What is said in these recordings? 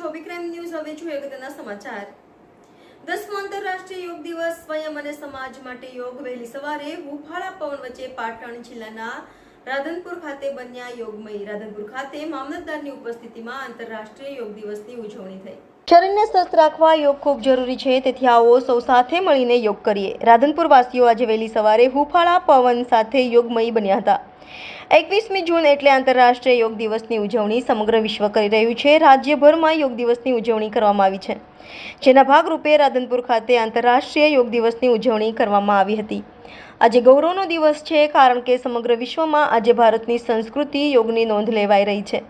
અભિક્રાઇમ news, હવે જોઈએ અગત્યના સમાચાર. દસમો આંતરરાષ્ટ્રીય યોગ દિવસ, સ્વયં અને સમાજ માટે યોગ વહેલી સવારે હુફાળા પવન વચ્ચે પાટણ જિલ્લાના રાધનપુર ખાતે બન્યા યોગમય રાધનપુર ખાતે મામલતદારની ઉપસ્થિતિમાં આંતરરાષ્ટ્રીય યોગ દિવસની ઉજવણી થઈ. શરીરને સ્વસ્થ રાખવા યોગ ખૂબ જરૂરી છે, તેથી આવો સૌ સાથે મળીને યોગ કરીએ. રાધનપુર વાસીઓ આજે વહેલી સવારે હુફાળા પવન સાથે યોગમય બન્યા હતા. એકવીસમી જૂન એટલે આંતરરાષ્ટ્રીય યોગ દિવસની ઉજવણી સમગ્ર વિશ્વ કરી રહ્યું છે. રાજ્યભરમાં યોગ દિવસની ઉજવણી કરવામાં આવી છે. જેના ભાગરૂપે રાધનપુર ખાતે આંતરરાષ્ટ્રીય યોગ દિવસની ઉજવણી કરવામાં આવી હતી. આજે ગૌરવનો દિવસ છે કારણ કે સમગ્ર વિશ્વમાં આજે ભારતની સંસ્કૃતિ યોગની નોંધ લેવાઈ રહી છે.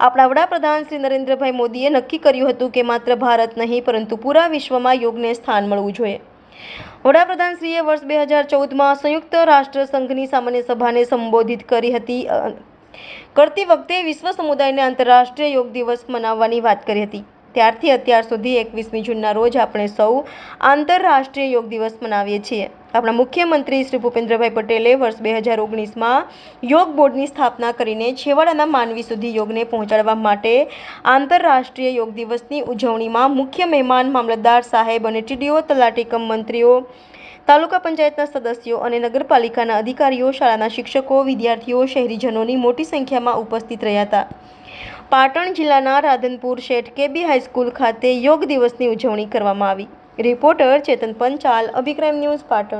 આપણા વડાપ્રધાન શ્રી નરેન્દ્રભાઈ મોદીએ નક્કી કર્યું હતું કે માત્ર ભારત નહીં, પરંતુ પૂરા વિશ્વમાં યોગને સ્થાન મળવું જોઈએ. વડાપ્રધાનશ્રીએ વર્ષ બે હજાર ચૌદમાં સંયુક્ત રાષ્ટ્ર સંઘની સામાન્ય સભાને સંબોધિત કરી હતી કરતી વખતે વિશ્વ સમુદાયને આંતરરાષ્ટ્રીય યોગ દિવસ મનાવવાની વાત કરી હતી. ત્યારથી અત્યાર સુધી એકવીસમી જૂનના રોજ આપણે સૌ આંતરરાષ્ટ્રીય યોગ દિવસ મનાવીએ છીએ. આપણા મુખ્યમંત્રી શ્રી ભૂપેન્દ્રભાઈ પટેલે વર્ષ બે હજાર ઓગણીસમાં યોગ બોર્ડની સ્થાપના કરીને છેવાડાના માનવી સુધી યોગને પહોંચાડવા માટે આંતરરાષ્ટ્રીય યોગ દિવસની ઉજવણીમાં મુખ્ય મહેમાન મામલતદાર સાહેબ અને ટીડીઓ તલાટીકમ મંત્રીઓ, તાલુકા પંચાયતના સદસ્યો અને નગરપાલિકાના અધિકારીઓ, શાળાના શિક્ષકો, વિદ્યાર્થીઓ, શહેરીજનોની મોટી સંખ્યામાં ઉપસ્થિત રહ્યા હતા. પાટણ જિલ્લાના રાધનપુર શેઠ કેબી હાઈસ્કૂલ ખાતે યોગ દિવસની ઉજવણી કરવામાં આવી. Reporter Chetan Panchal, Abhikram news Patan.